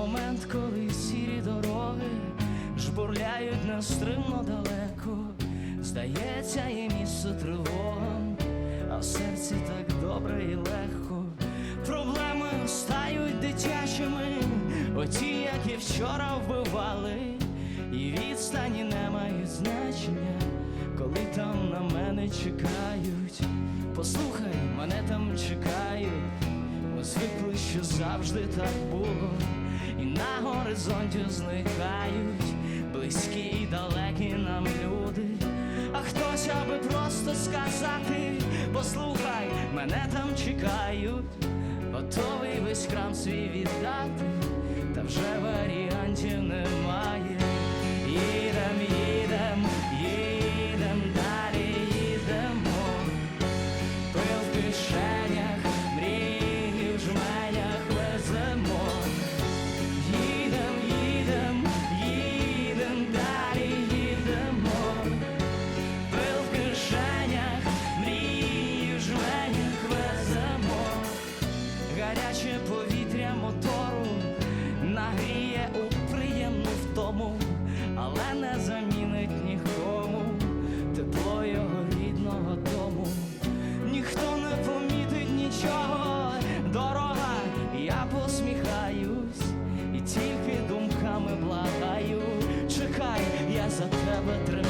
момент, коли сірі дороги жбурляють нас стримно далеко, здається, і місце тривогам, а в серці так добре і легко. Проблеми стають дитячими, оті, як і вчора вбивали, і відстані не мають значення, коли там на мене чекають. Послухай, мене там чекають. Ми звикли, що завжди так було на горизонті зникають близькі і далекі нам люди. А хтось аби просто сказати, послухай, мене там чекають, готовий весь крам свій віддати, і тільки